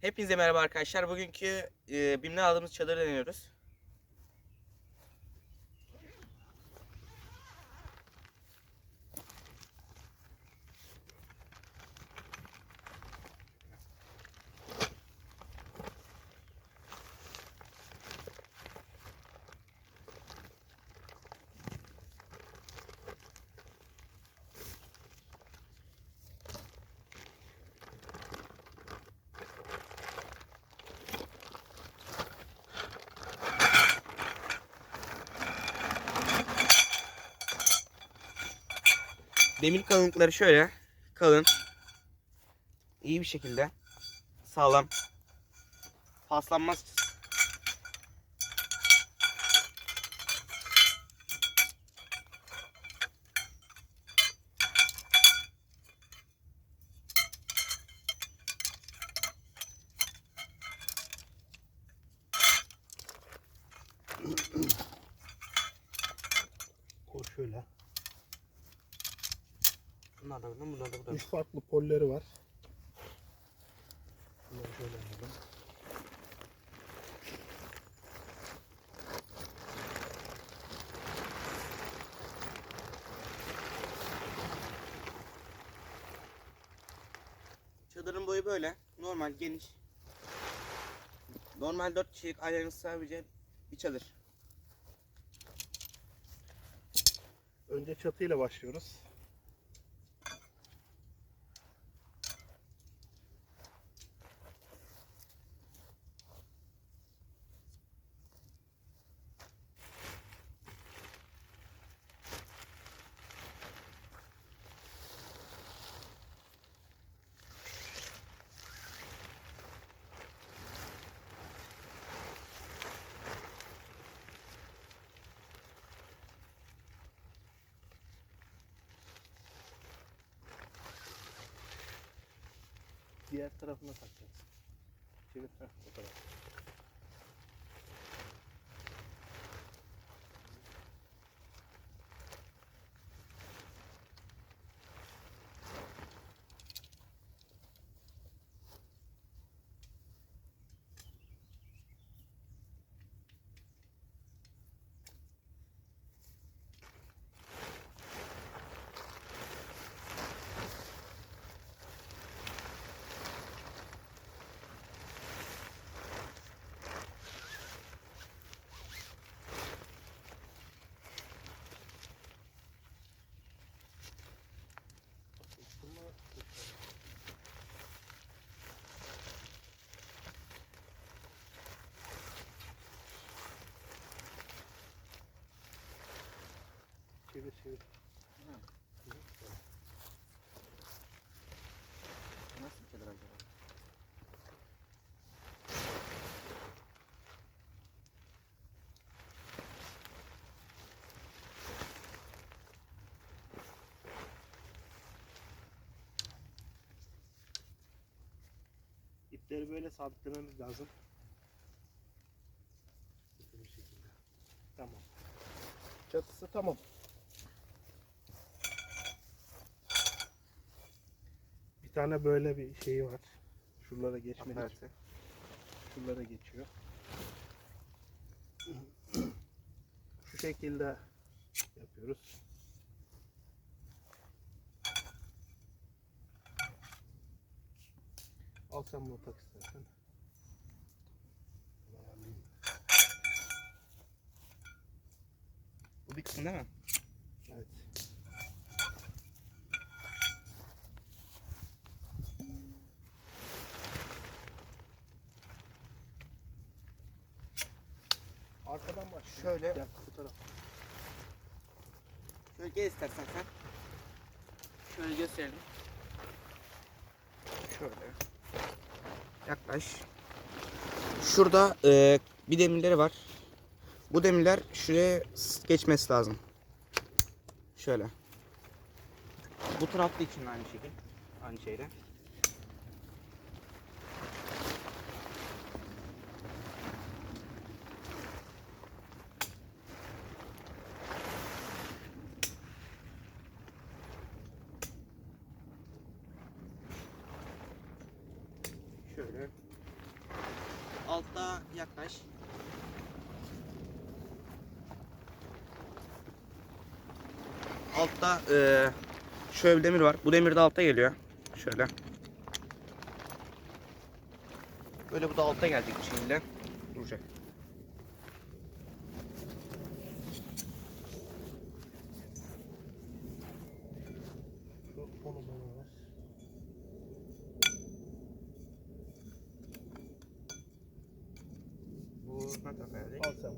Hepinize merhaba arkadaşlar. Bugünkü e, BİM'den aldığımız çadırı deniyoruz. Demir kalınlıkları şöyle. Kalın. İyi bir şekilde. Sağlam. Paslanmaz. Kor şöyle. Bunlar da buradan, bunlar da buradan. Üç farklı polleri var. Bunları şöyle yapalım. Çadırın boyu böyle. Normal, geniş. Normal 4 kişilik ailenin sığabileceği bir çadır. Önce çatıyla başlıyoruz. Diğer tarafına takacağız. Çevir. Heh, o taraf. Bunu- Çevir çevir. Nasıl bir çadır acaba? İpleri böyle sabitlememiz lazım. Bu şekilde. Tamam. Çatısı tamam. Bir tane böyle bir şeyi var. Şuralara için. Aparatı. Şuralara geçiyor. Şu şekilde yapıyoruz. Al sen bunu tak istersen. Bu bir kısım değil mi? Evet. Arkadan başla. Şöyle. Gel bu taraf. Şöyle gel istersen sen. Şöyle gösterelim. Şöyle. Yaklaş. Şurada e, bir demirleri var. Bu demirler şuraya geçmesi lazım. Şöyle. Bu tarafta için aynı şekil. Aynı şeyde. Şöyle. Altta yaklaş. Altta eee şöyle demir var. Bu demir de altta geliyor. Şöyle. Böyle bu da altta gelecek bir şekilde. Duracak. Şu onu bana ver. Bunu.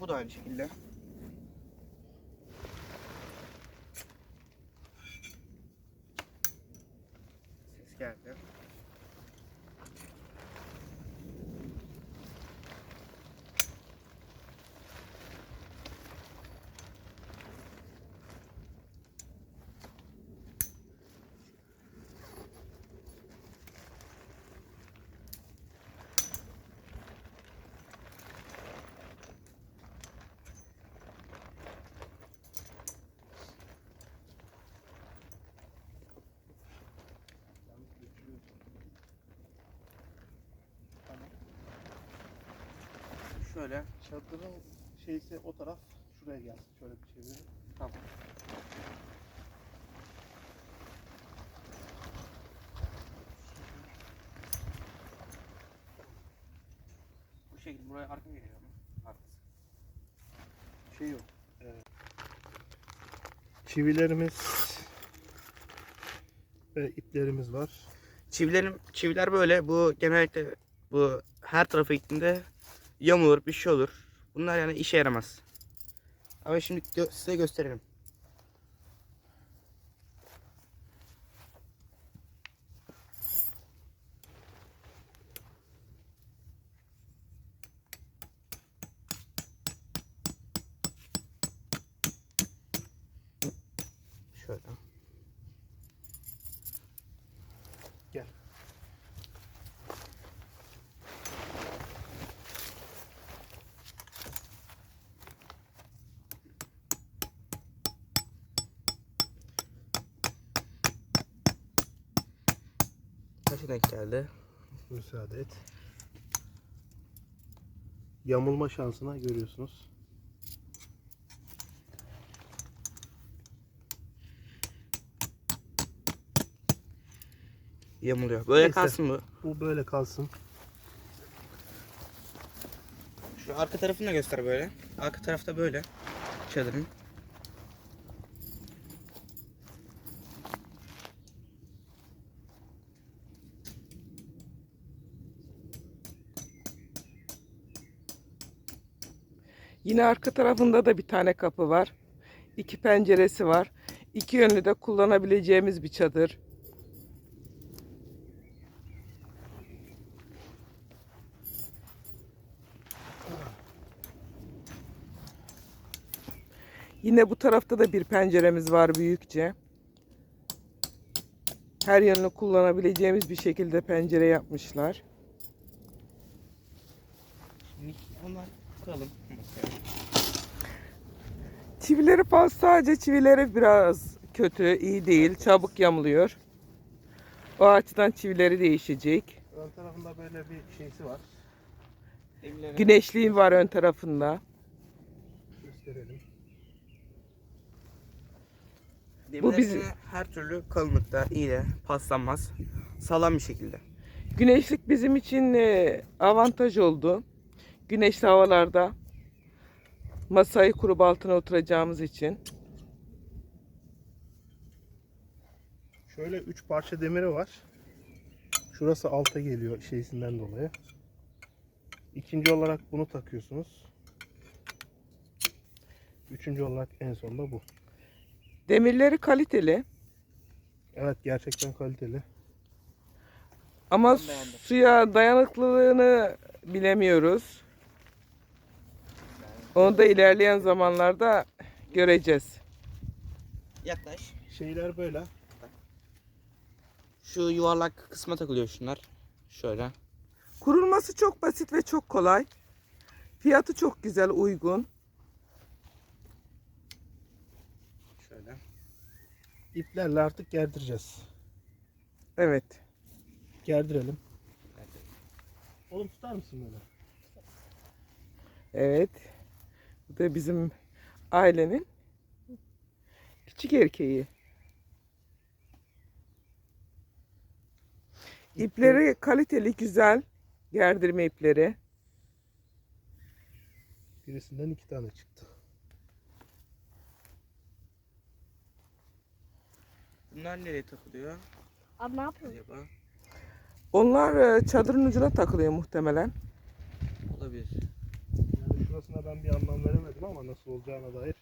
Bu da aynı şekilde. Ses geldi. Şöyle. Çadırın şeysi o taraf şuraya gelsin. Şöyle bir çevirelim. Tamam. Bu şekilde buraya arka geliyor mu? Arkası. Şey yok. Evet. Çivilerimiz ve iplerimiz var. Çivilerim, çiviler böyle. Bu genellikle bu her tarafa gittiğinde yamulur, bir şey olur. Bunlar yani işe yaramaz. Ama şimdi size gösterelim. Kaça denk geldi? Müsaade et. Yamulma şansına görüyorsunuz. Yamuluyor. Böyle Neyse. kalsın bu. Bu böyle kalsın. Şu arka tarafını da göster böyle. Arka tarafta böyle. Çadırın. Yine arka tarafında da bir tane kapı var. İki penceresi var. İki yönlü de kullanabileceğimiz bir çadır. Yine bu tarafta da bir penceremiz var büyükçe. Her yönlü kullanabileceğimiz bir şekilde pencere yapmışlar. Onlar kuralım. Çivileri fazla sadece çivileri biraz kötü, iyi değil, çabuk yamuluyor. O açıdan çivileri değişecek. Ön tarafında böyle bir şeysi var. Demirleri- Güneşliği var ön tarafında. Gösterelim. bu biz- yine her türlü kalınlıkta iyi de paslanmaz. Sağlam bir şekilde. Güneşlik bizim için e, avantaj oldu. Güneşli havalarda masayı kurup altına oturacağımız için. Şöyle üç parça demiri var. Şurası alta geliyor şeysinden dolayı. İkinci olarak bunu takıyorsunuz. Üçüncü olarak en sonda bu. Demirleri kaliteli Evet gerçekten kaliteli. ama suya dayanıklılığını bilemiyoruz. Onu da ilerleyen zamanlarda göreceğiz. Yaklaş. Şeyler böyle. Şu yuvarlak kısma takılıyor şunlar. Şöyle. Kurulması çok basit ve çok kolay. Fiyatı çok güzel, uygun. Şöyle. İplerle artık gerdireceğiz. Evet. Gerdirelim. Oğlum tutar mısın böyle? Evet. Bu da bizim ailenin küçük erkeği. İpleri kaliteli, güzel. Gerdirme ipleri. Birisinden iki tane çıktı. Bunlar nereye takılıyor Abi ne yapıyorsun? acaba? Onlar e, çadırın ucuna takılıyor muhtemelen. Olabilir. Şurasına ben bir anlam veremedim ama nasıl olacağına dair.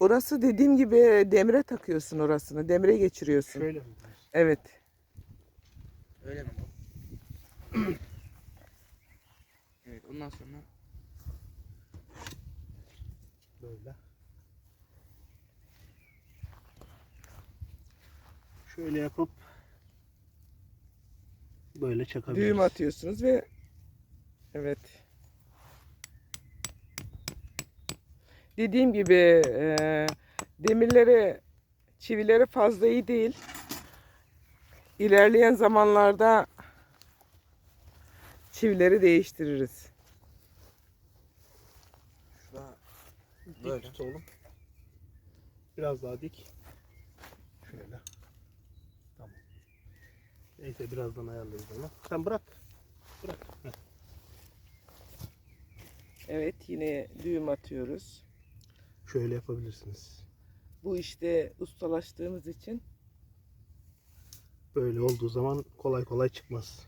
Orası dediğim gibi demire takıyorsun orasını. Demire geçiriyorsun. Şöyle mi? Evet. Öyle mi? evet ondan sonra Böyle. Şöyle yapıp böyle çakabiliriz. Düğüm atıyorsunuz ve evet. Dediğim gibi e, demirleri, çivileri fazla iyi değil. İlerleyen zamanlarda çivileri değiştiririz. şurada Böyle. tut oğlum. Biraz daha dik. Şöyle. Tamam. Neyse birazdan ayarlarız onu. Sen bırak. Bırak. Heh. Evet yine düğüm atıyoruz. Şöyle yapabilirsiniz. Bu işte ustalaştığımız için Böyle olduğu zaman kolay kolay çıkmaz.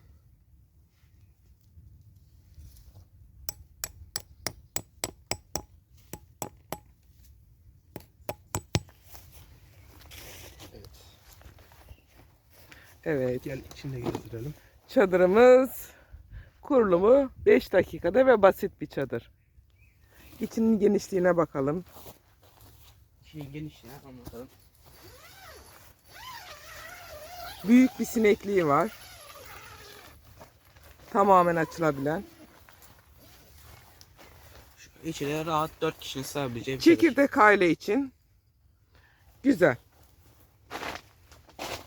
Evet. evet Gel içinde gezdirelim. Çadırımız kurulumu 5 dakikada ve basit bir çadır. İçinin genişliğine bakalım. Şey geniş ya anlatalım. Büyük bir sinekliği var. Tamamen açılabilen. Şu içine rahat 4 kişinin sığabileceği bir. Çekirdek aile için güzel.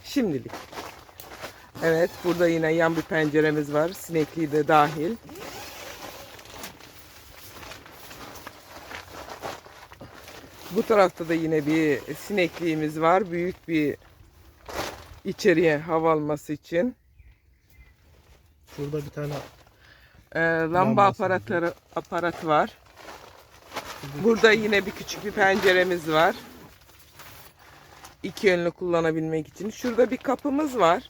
Şimdilik. Evet burada yine yan bir penceremiz var. Sinekliği de dahil. Bu tarafta da yine bir sinekliğimiz var. Büyük bir içeriye hava alması için. Şurada bir tane Ee, lamba Lambası aparatları aparatı var. Burada yine bir küçük bir penceremiz var. İki yönlü kullanabilmek için. Şurada bir kapımız var.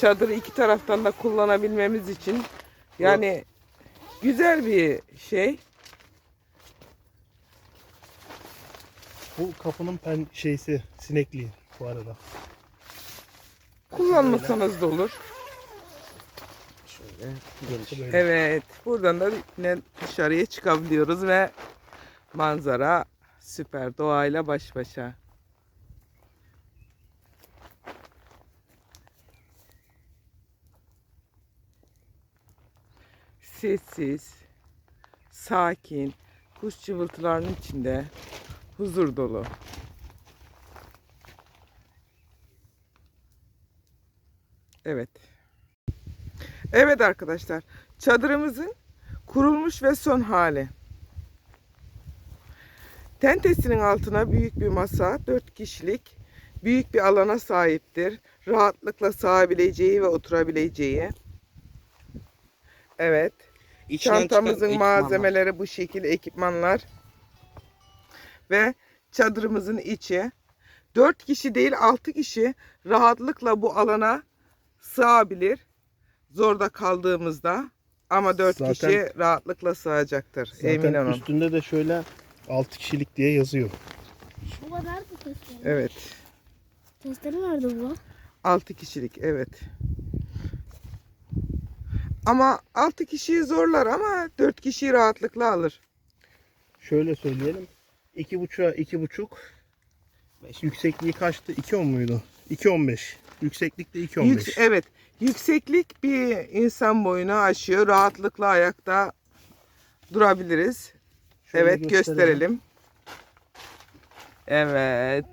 Çadırı iki taraftan da kullanabilmemiz için. Yani güzel bir şey. Bu kapının pen şeysi sinekliği bu arada. Kullanmasanız da olur. Şöyle geniş. Böyle. Evet. Buradan da yine dışarıya çıkabiliyoruz ve manzara süper. Doğayla baş başa. Sessiz, sakin, kuş cıvıltılarının içinde huzur dolu. Evet. Evet arkadaşlar, çadırımızın kurulmuş ve son hali. Tentesinin altına büyük bir masa, 4 kişilik büyük bir alana sahiptir. Rahatlıkla sığabileceği ve oturabileceği. Evet. İçinden Çantamızın malzemeleri bu şekil ekipmanlar. Ve çadırımızın içi. 4 kişi değil 6 kişi rahatlıkla bu alana sığabilir. Zorda kaldığımızda. Ama 4 Zaten- kişi rahatlıkla sığacaktır. Emin Zaten olun. üstünde de şöyle 6 kişilik diye yazıyor. Bu kadar da testere. Evet. Testere nerede bu? 6 kişilik evet. Ama 6 kişiyi zorlar ama 4 kişiyi rahatlıkla alır. Şöyle söyleyelim. 2.5'a 2.5 Beş. yüksekliği kaçtı? 2.10 muydu? 2.15. Yükseklik de 2.15. Yük- evet. Yükseklik bir insan boyunu aşıyor. Rahatlıkla ayakta durabiliriz. Şöyle evet gösterelim. Evet.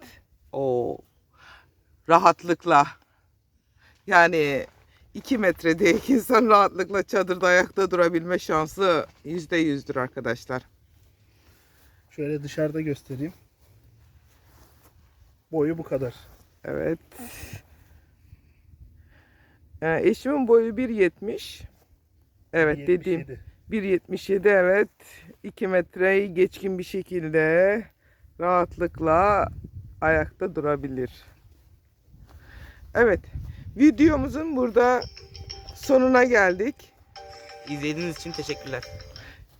O rahatlıkla Yani 2 metredeki insan rahatlıkla çadırda ayakta durabilme şansı yüzde yüzdür arkadaşlar. Şöyle dışarıda göstereyim. Boyu bu kadar. Evet. Ee, eşimin boyu 1.70. Evet dediğim 77. 1.77 evet. 2 metreyi geçkin bir şekilde rahatlıkla ayakta durabilir. Evet. Videomuzun burada sonuna geldik. İzlediğiniz için teşekkürler.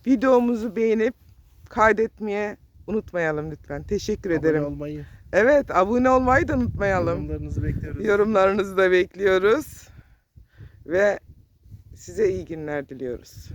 Videomuzu beğenip kaydetmeye unutmayalım lütfen. Teşekkür Abone ederim. olmayı, Evet, abone olmayı da unutmayalım. yorumlarınızı bekliyoruz. Yorumlarınızı da bekliyoruz. Ve size iyi günler diliyoruz.